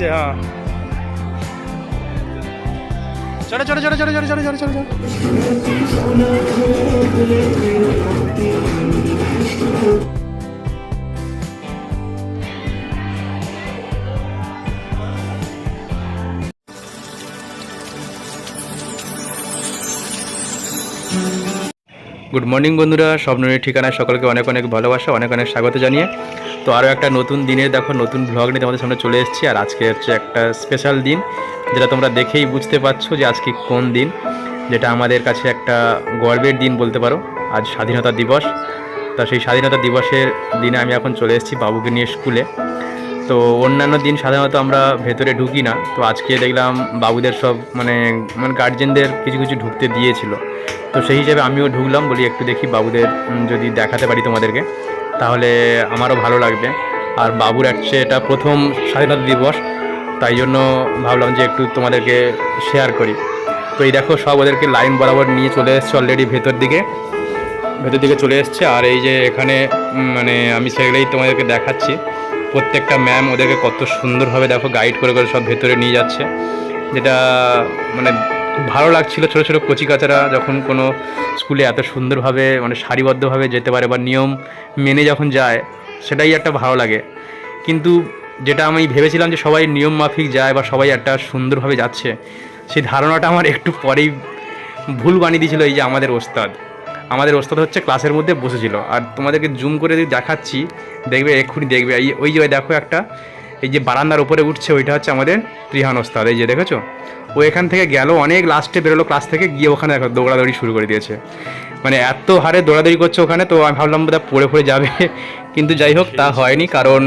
দিচ্ছে হ্যাঁ চলো চলো চলো চলো চলো চলো চলো চলো চলো গুড মর্নিং বন্ধুরা। স্বপ্নের ঠিকানায় সকলকে অনেক অনেক ভালোবাসা, অনেক অনেক স্বাগত জানিয়ে। তো আরও একটা নতুন দিনে দেখো, নতুন ব্লগ নিয়ে তোমাদের সামনে চলে এসেছি। আর আজকে হচ্ছে একটা স্পেশাল দিন, যেটা তোমরা দেখেই বুঝতে পারছ যে আজকে কোন দিন। যেটা আমাদের কাছে একটা গর্বের দিন বলতে পারো। আজ স্বাধীনতা দিবস। তা সেই স্বাধীনতা দিবসের দিনে আমি এখন চলে এসেছি বাবুকে নিয়ে স্কুলে। তো অন্যান্য দিন সাধারণত আমরা ভেতরে ঢুকি না। তো আজকে দেখলাম বাবুদের সব মানে মানে গার্জেনদের কিছু কিছু ঢুকতে দিয়েছিল। তো সেই হিসেবে আমিও ঢুকলাম বলি একটু দেখি বাবুদের যদি দেখাতে পারি তোমাদেরকে। তাহলে আমারও ভালো লাগবে। আর বাবুর হচ্ছে এটা প্রথম স্বাধীনতা দিবস, তাই জন্য ভাবলাম যে একটু তোমাদেরকে শেয়ার করি। তো এই দেখো সব ওদেরকে লাইন বরাবর নিয়ে চলে এসছে অলরেডি ভেতর দিকে। ভেতর দিকে চলে এসছে। আর এই যে এখানে মানে আমি সেগুলোই তোমাদেরকে দেখাচ্ছি। প্রত্যেকটা ম্যাম ওদেরকে কত সুন্দরভাবে দেখো গাইড করে করে সব ভেতরে নিয়ে যাচ্ছে। যেটা মানে ভালো লাগছিল ছোটো ছোটো কচিকাচারা যখন কোনো স্কুলে এত সুন্দরভাবে মানে সারিবদ্ধভাবে যেতে পারে বা নিয়ম মেনে যখন যায়, সেটাই একটা ভালো লাগে। কিন্তু যেটা আমি ভেবেছিলাম যে সবাই নিয়ম মাফিক যায় বা সবাই একটা সুন্দরভাবে যাচ্ছে, সেই ধারণাটা আমার একটু পরেই ভুল বানিয়ে দিয়েছিল এই যে আমাদের ওস্তাদ। আমাদের ওস্তাদ হচ্ছে ক্লাসের মধ্যে বসেছিল। আর তোমাদেরকে জুম করে যদি দেখাচ্ছি, দেখবে এক্ষুনি দেখবে। এই ওই যে দেখো একটা, এই যে বারান্দার উপরে উঠছে, ওইটা হচ্ছে আমাদের ত্রিহান ওস্তাদ। এই যে দেখেছ? ও এখান থেকে গেল, অনেক লাস্টে বেরোলো ক্লাস থেকে, গিয়ে ওখানে দেখো দৌড়াদৌড়ি শুরু করে দিয়েছে। মানে এত হারে দৌড়াদৌড়ি করছে ওখানে, তো আমি ভাবলাম বোধহয় পড়ে পড়ে যাবে। কিন্তু যাই হোক, তা হয়নি, কারণ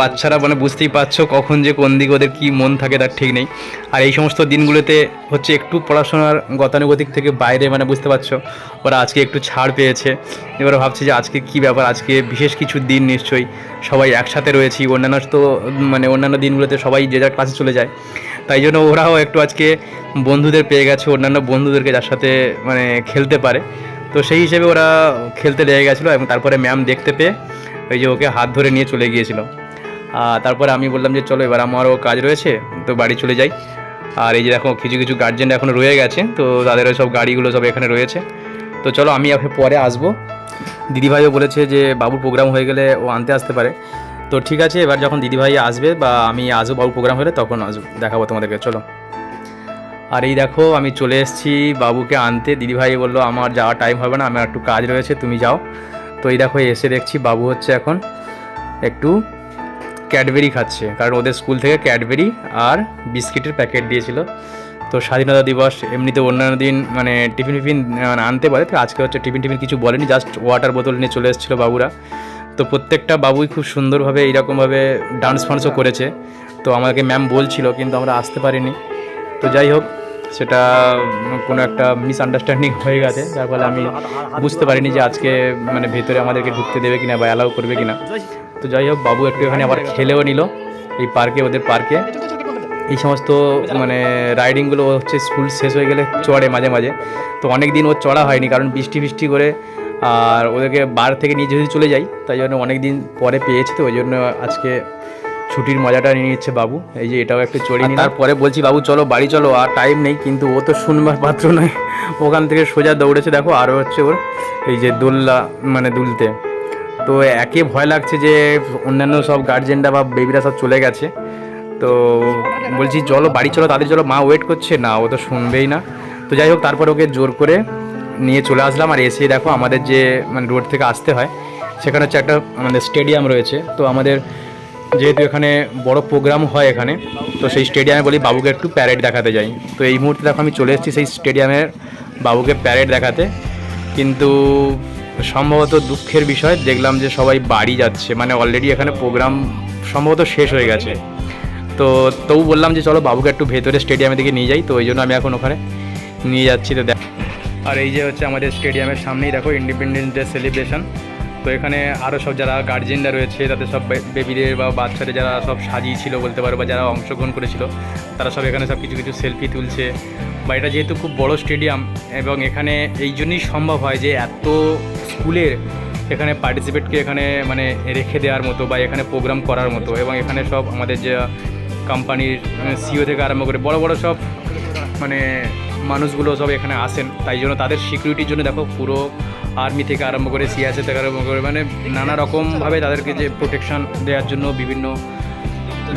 বাচ্চারা মানে বুঝতেই পারছ কখন যে কোন দিকে ওদের কী মন থাকে, তার ঠিক নেই। আর এই সমস্ত দিনগুলোতে হচ্ছে একটু পড়াশোনার গতানুগতিক থেকে বাইরে মানে বুঝতে পারছ, ওরা আজকে একটু ছাড় পেয়েছে। এবার ভাবছি যে আজকে কি ব্যাপার, আজকে বিশেষ কিছু দিন নিশ্চয়ই সবাই একসাথে রয়েছি, অন্যান্য তো মানে অন্যান্য দিনগুলোতে সবাই যে যার ক্লাসে চলে যায়। তাই জন্য ওরাও একটু আজকে বন্ধুদের পেয়ে গেছে, অন্যান্য বন্ধুদেরকে যার সাথে মানে খেলতে পারে। তো সেই হিসেবে ওরা খেলতে লেগে গেছিল এবং তারপরে ম্যাম দেখতে পেয়ে ওই যে ওকে হাত ধরে নিয়ে চলে গিয়েছিল তারপরে আমি বললাম যে, চলো এবার আমারও কাজ রয়েছে, তো বাড়ি চলে যাই। আর এই যে দেখো, কিছু কিছু গার্জেন এখন রয়ে গেছে, তো তাদের সব গাড়িগুলো সব এখানে রয়েছে। তো চলো আমি পরে আসব। দিদিভাইও বলেছে যে, বাবুর প্রোগ্রাম হয়ে গেলে ও আনতে আসতে পারে। তো ঠিক আছে, এবার যখন দিদিভাই আসবে বা আমি আসব বাবুর প্রোগ্রাম হলে, তখন আসব, দেখাবো তোমাদেরকে, চলো। আর এই দেখো, আমি চলে এসেছি বাবুকে আনতে। দিদিভাই বলল, আমার যাওয়ার টাইম হবে না, আমার একটু কাজ রয়েছে, তুমি যাও। তো এই দেখো, এসে দেখছি বাবু হচ্ছে এখন একটু ক্যাডবেরি খাচ্ছে। কারণ ওদের স্কুল থেকে ক্যাডবেরি আর বিস্কিটের প্যাকেট দিয়েছিল। তো স্বাধীনতা দিবস, এমনিতে অন্যান্য দিন মানে টিফিন টিফিন মানে আনতে পারে, তো আজকে হচ্ছে টিফিন টিফিন কিছু বলেনি জাস্ট ওয়াটার বোতল নিয়ে চলে এসেছিল বাবুরা। তো প্রত্যেকটা বাবুই খুব সুন্দরভাবে, এইরকমভাবে ডান্স ফান্সও করেছে। তো আমাকে ম্যাম বলছিল, কিন্তু আমরা আসতে পারিনি। তো যাই হোক সেটা কোনো একটা মিসআন্ডারস্ট্যান্ডিং হয়ে গেছে, যার ফলে আমি বুঝতে পারিনি যে আজকে মানে ভেতরে আমাদেরকে ঢুকতে দেবে কিনা বা অ্যালাউ করবে কিনা। তো যাই হোক, বাবু একটু এখানে আবার খেলেও নিল এই পার্কে ওদের পার্কে এই সমস্ত মানে রাইডিংগুলো হচ্ছে স্কুল শেষ হয়ে গেলে চড়ে মাঝে মাঝে। তো অনেক দিন ওর চড়া হয়নি, কারণ বৃষ্টি বৃষ্টি করে আর ওদেরকে বার থেকে নিয়ে যদি চলে যাই, তাই জন্য অনেক দিন পরে পেয়েছে তো, ওই জন্য আজকে ছুটির মজাটা নিয়ে নিচ্ছে বাবু। এই যে এটাও একটু চড়িয়ে নিই তারপরে বলছি বাবু চলো বাড়ি চলো আর টাইম নেই। কিন্তু ও তো শুনবার পাত্র নয়। ওখান থেকে সোজা দৌড়েছে দেখো আরও হচ্ছে ওর এই যে দোল্লা মানে দুলতে। তো একে ভয় লাগছে যে অন্যান্য সব গার্জেনরা বা বেবিরা সব চলে গেছে। তো বলছি চলো বাড়ি চলো তাদের চলো। মা ওয়েট করছে না ও তো শুনবেই না। তো যাই হোক তারপর ওকে জোর করে নিয়ে চলে আসলাম। আর এসে দেখো আমাদের যে মানে রোড থেকে আসতে হয় সেখানে হচ্ছে একটা আমাদের স্টেডিয়াম রয়েছে। তো আমাদের যেহেতু এখানে বড় প্রোগ্রাম হয় এখানে, তো সেই স্টেডিয়ামে বলি বাবুকে একটু প্যারেড দেখাতে যাই। তো এই মুহূর্তে দেখো আমি চলে এসেছি সেই স্টেডিয়ামের বাবুকে প্যারেড দেখাতে। কিন্তু সম্ভবত দুঃখের বিষয়, দেখলাম যে সবাই বাড়ি যাচ্ছে মানে অলরেডি এখানে প্রোগ্রাম সম্ভবত শেষ হয়ে গেছে। তো তবু বললাম যে চলো বাবুকে একটু ভেতরে স্টেডিয়ামের দিকে নিয়ে যাই, তো ওই জন্য আমি এখন ওখানে নিয়ে যাচ্ছি। তো দেখ আর এই যে হচ্ছে আমাদের স্টেডিয়ামের সামনেই দেখো ইন্ডিপেন্ডেন্স ডে সেলিব্রেশন তো এখানে আরও সব যারা গার্জেনরা রয়েছে, তাদের সব বেবিদের বা বাচ্চাদের যারা সব সাজিয়েছিল বলতে পারো বা যারা অংশগ্রহণ করেছিল, তারা সব এখানে সব কিছু কিছু সেলফি তুলছে। বা এটা যেহেতু খুব বড় স্টেডিয়াম এবং এখানে এই জন্যই সম্ভব হয় যে এত স্কুলের এখানে পার্টিসিপেটকে এখানে মানে রেখে দেওয়ার মতো বা এখানে প্রোগ্রাম করার মতো এবং এখানে সব আমাদের যে কোম্পানির সিও থেকে আরম্ভ করে বড় বড় সব মানে মানুষগুলো সব এখানে আসেন। তাই জন্য তাদের সিকিউরিটির জন্য দেখো পুরো আর্মি থেকে আরম্ভ করে সিআইএসএ থেকে আরম্ভ করে মানে নানা রকমভাবে তাদেরকে যে প্রোটেকশন দেওয়ার জন্য বিভিন্ন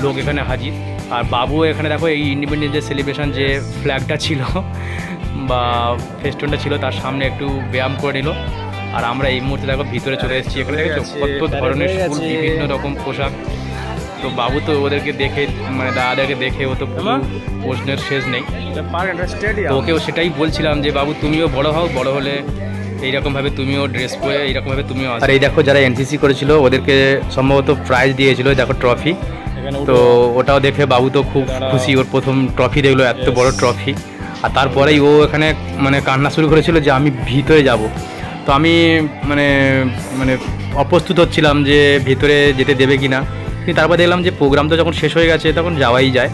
লোক এখানে হাজির। আর বাবু এখানে দেখো এই ইন্ডিপেন্ডেন্স ডে সেলিব্রেশন যে ফ্ল্যাগটা ছিল বা ফেস্টনটা ছিল তার সামনে একটু ব্যায়াম করে নিল। আর আমরা এই মুহূর্তে দেখো ভিতরে চলে এসেছি এখানে দেখেছ কত ধরনের স্কুল বিভিন্ন রকম পোশাক। তো বাবু তো ওদেরকে দেখে মানে দাদাদেরকে দেখে ও তো প্রশ্নের শেষ নেই। তো ওকেও সেটাই বলছিলাম যে বাবু তুমিও বড় হও বড় হলে এইরকমভাবে তুমিও ড্রেস পরে এইরকমভাবে তুমিও আর এই দেখো যারা এনসিসি করেছিল ওদেরকে সম্ভবত প্রাইজ দিয়েছিল দেখো ট্রফি তো ওটাও দেখে বাবু তো খুব খুশি ওর প্রথম ট্রফি দেখল এত বড় ট্রফি আর তারপরেই ও এখানে মানে কান্না শুরু করেছিল যে আমি ভিতরে যাব। তো আমি মানে মানে অপ্রস্তুত হচ্ছিলাম যে ভিতরে যেতে দেবে কি না কিন্তু তারপর দেখলাম যে প্রোগ্রাম তো যখন শেষ হয়ে গেছে তখন যাওয়াই যায়।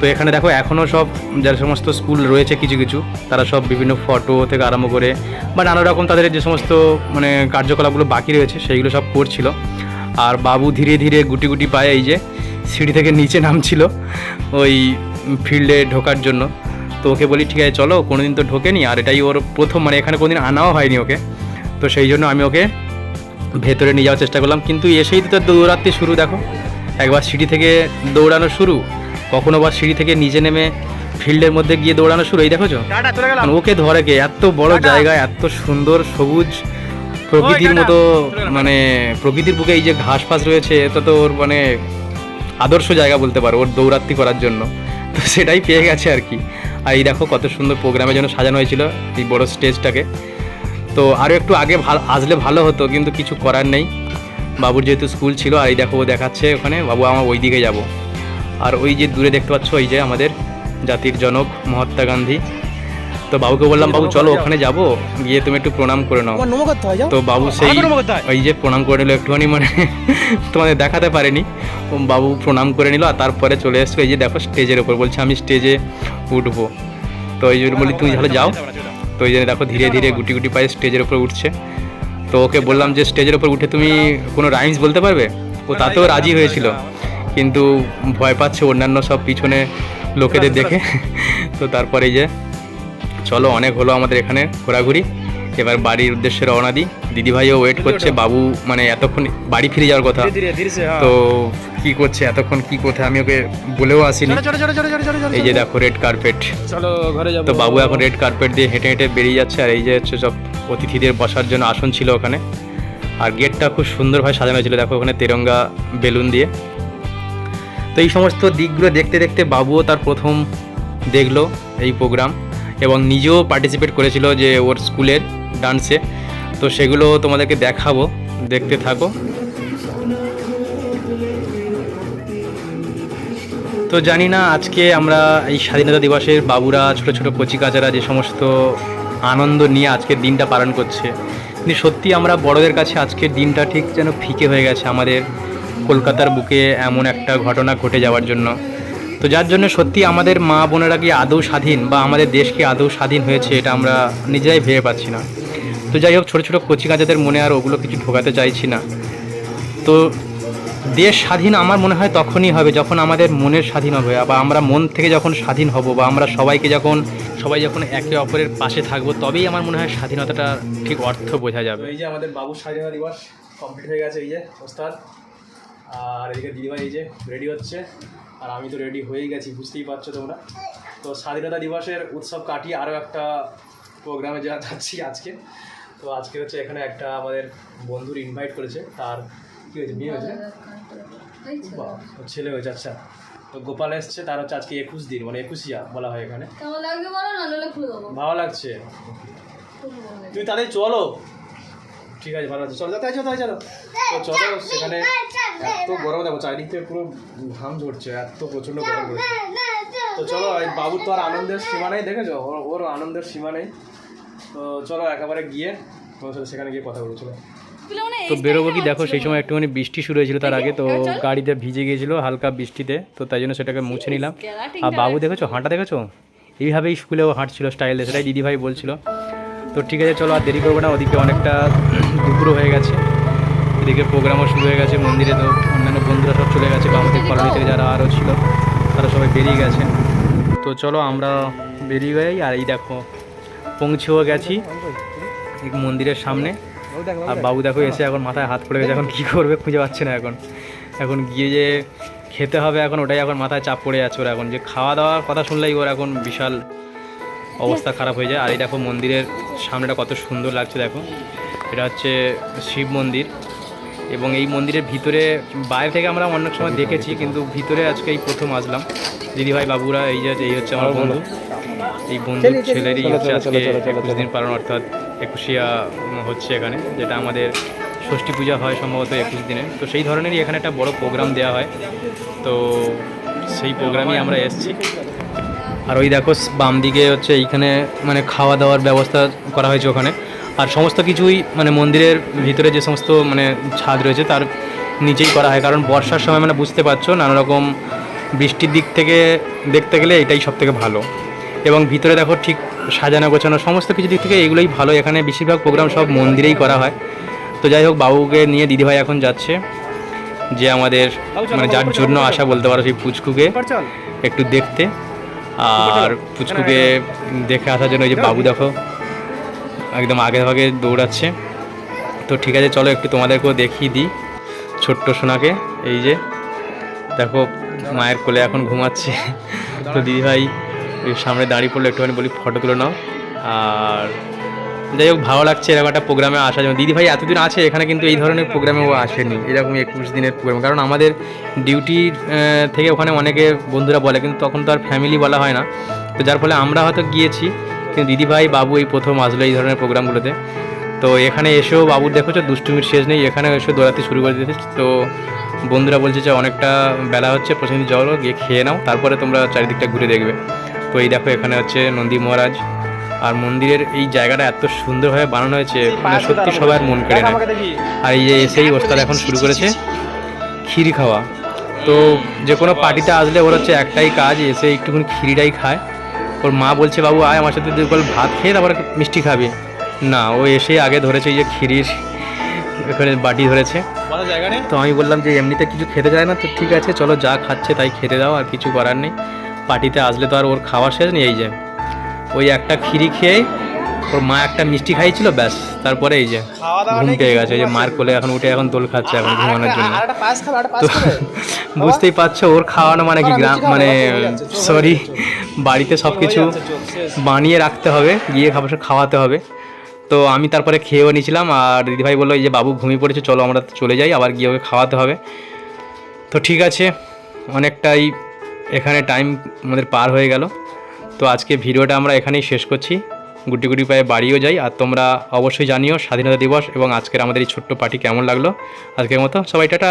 তো এখানে দেখো এখনও সব যারা সমস্ত স্কুল রয়েছে কিছু কিছু, তারা সব বিভিন্ন ফটো থেকে আরম্ভ করে বা নানা রকম তাদের যে সমস্ত মানে কার্যকলাপগুলো বাকি রয়েছে, সেইগুলো সব করছিল। আর বাবু ধীরে ধীরে গুটি গুটি পায়ে এই যে সিঁড়ি থেকে নিচে নামছিল ওই ফিল্ডে ঢোকার জন্য। তো ওকে বলি, ঠিক আছে, চলো, কোনোদিন তো ঢোকেনি, আর এটাই ওর প্রথম মানে এখানে কোনোদিন আনাও হয়নি ওকে। তো সেই জন্য আমি ওকে ভেতরে নিয়ে যাওয়ার চেষ্টা করলাম। কিন্তু এসেই তো তার দৌড়াতে শুরু, দেখো। একবার সিঁড়ি থেকে দৌড়ানো শুরু কখনো বা সিঁড়ি থেকে নিচে নেমে ফিল্ডের মধ্যে গিয়ে দৌড়ানো শুরু এই দেখো তো মানে ওকে ধরে কে? এত বড় জায়গায় এত সুন্দর সবুজ প্রকৃতির মতো মানে প্রকৃতির বুকে এই যে ঘাস ফাস রয়েছে এটা তো ওর মানে আদর্শ জায়গা বলতে পারো ওর দৌড়াত্তি করার জন্য। তো সেটাই পেয়ে গেছে আর কি। আর এই দেখো কত সুন্দর প্রোগ্রামের জন্য সাজানো হয়েছিল এই বড় স্টেজটাকে। তো আরও একটু আগে ভালো আসলে ভালো হতো কিন্তু কিছু করার নেই। বাবুর যেহেতু স্কুল ছিল আর এই দেখো ও দেখাচ্ছে ওখানে বাবু আমার ওই দিকে যাব। আর ওই যে দূরে দেখতে পাচ্ছ ওই যে আমাদের জাতির জনক মহাত্মা গান্ধী। তো বাবুকে বললাম বাবু চলো ওখানে যাব। গিয়ে তুমি একটু প্রণাম করে নাও। তো বাবু সেই? ওই যে প্রণাম করে নিল একটুখানি মানে তোমাদের দেখাতে পারেনি। ও বাবু প্রণাম করে নিল আর তারপরে চলে এসছো এই যে দেখো স্টেজের ওপর বলছে আমি স্টেজে উঠবো। তো এই জন্য বলি তুমি তাহলে যাও। তো ওই জন্য দেখো ধীরে ধীরে গুটি গুটি পায়ে স্টেজের ওপর উঠছে। তো ওকে বললাম যে স্টেজের ওপর উঠে তুমি কোনো রাইমস বলতে পারবে? ও তাতেও রাজি হয়েছিল। কিন্তু ভয় পাচ্ছে অন্যান্য সব পিছনে লোকেদের দেখে। তো তারপরে যে চলো অনেক হলো আমাদের এখানে ঘোরাঘুরি। এবার বাড়ির উদ্দেশ্যে রওনা দিই। দিদিভাইও ওয়েট করছে বাবু মানে এতক্ষণ বাড়ি ফিরে যাওয়ার কথা। হ্যাঁ। তো কি করছে এতক্ষণ কি কোথায় আমি ওকে বলেও আসিনি। এই যে দেখো রেড কার্পেট তো বাবু এখন রেড কার্পেট দিয়ে হেঁটে হেঁটে বেরিয়ে যাচ্ছে আর এই যে হচ্ছে সব অতিথিদের বসার জন্য আসন ছিল ওখানে। আর গেটটা খুব সুন্দরভাবে সাজানো ছিল দেখো ওখানে তেরঙ্গা বেলুন দিয়ে। তো এই সমস্ত দিকগুলো দেখতে দেখতে বাবুও তার প্রথম দেখল এই প্রোগ্রাম এবং নিজেও পার্টিসিপেট করেছিল যে ওর স্কুলের ডান্সে তো সেগুলো তোমাদেরকে দেখাবো, দেখতে থাকো। তো জানি না, আজকে আমরা এই স্বাধীনতা দিবসের বাবুরা, ছোট ছোট কচিকাচারা যে সমস্ত আনন্দ নিয়ে আজকের দিনটা পালন করছে, কিন্তু সত্যি আমরা বড়দের কাছে আজকের দিনটা ঠিক যেন ফিকে হয়ে গেছে আমাদের কলকাতার বুকে এমন একটা ঘটনা ঘটে যাওয়ার জন্য। তো যার জন্য সত্যি আমাদের মা বোনেরা কি আদৌ স্বাধীন বা আমাদের দেশ কি আদৌ স্বাধীন হয়েছে এটা আমরা নিজেরাই ভেবে পাচ্ছি না। তো যাই হোক, ছোটো ছোটো কচিকাচাদের মনে আর ওগুলো কিছু ঢোকাতে চাইছি না। তো দেশ স্বাধীন আমার মনে হয় তখনই হবে যখন আমাদের মনের স্বাধীন হবে বা আমরা মন থেকে যখন স্বাধীন হব বা আমরা সবাইকে যখন, সবাই যখন একে অপরের পাশে থাকব তবেই আমার মনে হয় স্বাধীনতাটা ঠিক অর্থ বোঝা যাবে। এই যে আমাদের বাবু স্বাধীনতা দিবস কমপ্লিট হয়ে গেছে, এই যে, ওস্তাদ। আর এদিকে দিদিভাই এই যে রেডি হচ্ছে। আর আমি তো রেডি হয়েই গেছি বুঝতেই পারছ তোমরা। তো স্বাধীনতা দিবসের উৎসব কাটিয়ে আরও একটা প্রোগ্রামে যা যাচ্ছি আজকে। তো আজকে হচ্ছে এখানে একটা আমাদের বন্ধুর ইনভাইট করেছে তার কী হয়েছে বিয়ে হয়েছে? ছেলে হয়েছে আচ্ছা। তো গোপাল এসছে তার হচ্ছে আজকে একুশ দিন মানে একুশিয়া বলা হয় এখানে। ভালো লাগছে। তুই তাহলে চলো। ঠিক আছে ভালো আছে। চলো তাই চলো তাই চলো। তো চলো সেখানে এত গরম দেখো চারিদিক থেকে পুরো ঘাম ঝরছে এত প্রচণ্ড গরম পড়েছে। তো চলো এই বাবুর তো আর আনন্দের সীমা নেই দেখেছ? ওর ওর আনন্দের সীমা নেই। তো চলো একেবারে গিয়ে তোমার সাথে সেখানে গিয়ে কথা বলব চলো। তুলে হয় তো বেরোবো কি? দেখো সেই সময় একটুখানি বৃষ্টি শুরু হয়েছিল তার আগে তো গাড়িতে ভিজে গিয়েছিল হালকা বৃষ্টিতে তো তাই জন্য সেটাকে মুছে নিলাম। আর বাবু দেখেছ হাঁটা দেখেছ? এইভাবেই স্কুলেও হাঁটছিল স্টাইলে সেটাই দিদিভাই বলছিল। তো ঠিক আছে চলো আর দেরি করব না ওদিকে অনেকটা দুপুরও হয়ে গেছে। এদিকে প্রোগ্রামও শুরু হয়ে গেছে মন্দিরে তো অন্যান্য বন্ধুরা সব চলে গেছে বা আমাদের কলোনি থেকে যারা আরও ছিল তারা সবাই বেরিয়ে গেছে। তো চলো আমরা বেরিয়ে যাই আর এই দেখো পৌঁছেও গেছি মন্দিরের সামনে। আর বাবু দেখো এসে এখন মাথায় হাত পড়ে গেছে এখন কী করবে খুঁজে পাচ্ছে না এখন। এখন গিয়ে যে খেতে হবে এখন ওটাই এখন মাথায় চাপ পড়ে যাচ্ছে ওর এখন। যে খাওয়া দাওয়ার কথা শুনলেই ওর এখন বিশাল অবস্থা খারাপ হয়ে যায়। আর এই দেখো মন্দিরের সামনেটা কত সুন্দর লাগছে দেখো। এটা হচ্ছে শিব মন্দির এবং এই মন্দিরের ভিতরে বাইরে থেকে আমরা অনেক সময় দেখেছি কিন্তু ভিতরে আজকে এই প্রথম আসলাম। দিদিভাই বাবুরা এই যে এই হচ্ছে আমার বন্ধু। এই বন্ধুর ছেলেরই হচ্ছে আজকে একুশ দিন পালন অর্থাৎ একুশিয়া হচ্ছে এখানে যেটা আমাদের ষষ্ঠী পূজা হয় সম্ভবত একুশ দিনে। তো সেই ধরনেরই এখানে একটা বড় প্রোগ্রাম দেওয়া হয়। তো সেই প্রোগ্রামেই আমরা এসেছি। আর ওই দেখো বাম দিকে হচ্ছে এইখানে মানে খাওয়া দাওয়ার ব্যবস্থা করা হয়েছে ওখানে। আর সমস্ত কিছুই মানে মন্দিরের ভিতরে যে সমস্ত মানে ছাদ রয়েছে তার নিচেই করা হয়। কারণ বর্ষার সময় মানে বুঝতে পারছ নানা রকম বৃষ্টির দিক থেকে দেখতে গেলে এটাই সব থেকে ভালো। এবং ভিতরে দেখো ঠিক সাজানো গোছানো সমস্ত কিছু দিক থেকে এগুলোই ভালো। এখানে বেশিরভাগ প্রোগ্রাম সব মন্দিরেই করা হয়। তো যাই হোক বাবুকে নিয়ে দিদিভাই এখন যাচ্ছে যে আমাদের মানে যার জন্য আসা বলতে পারো সেই পুচকুকে একটু দেখতে। আর পুচকুকে দেখে আসার জন্য ওই যে বাবু দেখো। একদম আগে ভাগে দৌড়াচ্ছে। তো ঠিক আছে, চলো একটু তোমাদেরকেও দেখিয়ে দিই ছোট্ট সোনাকে। এই যে, দেখো, মায়ের কোলে এখন ঘুমাচ্ছে। তো দিদিভাই সামনে দাঁড়িয়ে পড়ল, একটুখানি বলি ফটো তুলে নাও। আর যাই হোক, ভালো লাগছে, এরকম একটা প্রোগ্রামে আসা যেমন দিদিভাই এতদিন আছে, এখানে কিন্তু এই ধরনের প্রোগ্রামে ও আসেনি। এরকম একুশ দিনের প্রোগ্রাম কারণ আমাদের ডিউটি থেকে ওখানে অনেকে বন্ধুরা বলে, কিন্তু তখন তো আর ফ্যামিলি বলা হয় না। তো যার ফলে আমরা হয়তো গিয়েছি। কিন্তু দিদিভাই বাবু এই প্রথম আসলো এই ধরনের প্রোগ্রামগুলোতে। তো এখানে এসেও বাবুর দেখেছ দুষ্টুমির শেষ নেই এখানে এসে দৌড়াতে শুরু করে দিয়েছে। তো বন্ধুরা বলছে যে অনেকটা বেলা হচ্ছে প্রতিদিন জলও গিয়ে খেয়ে নাও তারপরে তোমরা চারিদিকটা ঘুরে দেখবে। তো এই দেখো এখানে হচ্ছে নন্দী মহারাজ। আর মন্দিরের এই জায়গাটা এত সুন্দরভাবে বানানো হয়েছে মানে সত্যি সবার মন কেড়ে নেয়। আর এই যে এসেই ওস্তাদ এখন শুরু করেছে ক্ষীরি খাওয়া। তো যে কোনো পার্টিতে আসলে ওর হচ্ছে একটাই কাজ এসে একটুখানি ক্ষীরিটাই খায়। ওর মা বলছে বাবু আয় আমার সাথে দুই ভাত খেয়ে তারপর মিষ্টি খাবে। না ও এসে আগে ধরেছে এই যে ক্ষীরির এখানে বাটি ধরেছে। তো আমি বললাম যে এমনিতে কিছু খেতে যায় না তো ঠিক আছে চলো যা খাচ্ছে তাই খেতে দাও আর কিছু করার নেই। পার্টিতে আসলে তো আর ওর খাওয়া শেষ নিয়েই যায় যে। ওই একটা ক্ষীরি খেয়ে ওর মা একটা মিষ্টি খাইছিল ব্যাস। তারপরে এই যে ঘুম পেয়ে গেছে ওই যে মার কোলে এখন উঠে এখন দোল খাচ্ছে এখন ঘুমানোর জন্য। তো বুঝতেই পারছ ওর খাওয়ানো মানে কি গ্রাম মানে সরি বাড়িতে সব কিছু বানিয়ে রাখতে হবে গিয়ে খাবার খাওয়াতে হবে। তো আমি তারপরে খেয়েও নিয়েছিলাম আর দিদিভাই বলল এই যে বাবু ঘুমিয়ে পড়েছে চলো আমরা চলে যাই আবার গিয়ে ওকে খাওয়াতে হবে। তো ঠিক আছে অনেকটাই এখানে টাইম আমাদের পার হয়ে গেল। তো আজকে ভিডিওটা আমরা এখানেই শেষ করছি। গুটি গুটি পায়ে বাড়িও যাই। আর তোমরা অবশ্যই জানিও স্বাধীনতা দিবস এবং আজকের আমাদের এই ছোট্ট পার্টি কেমন লাগল। আজকের মতো সবাই টাটা।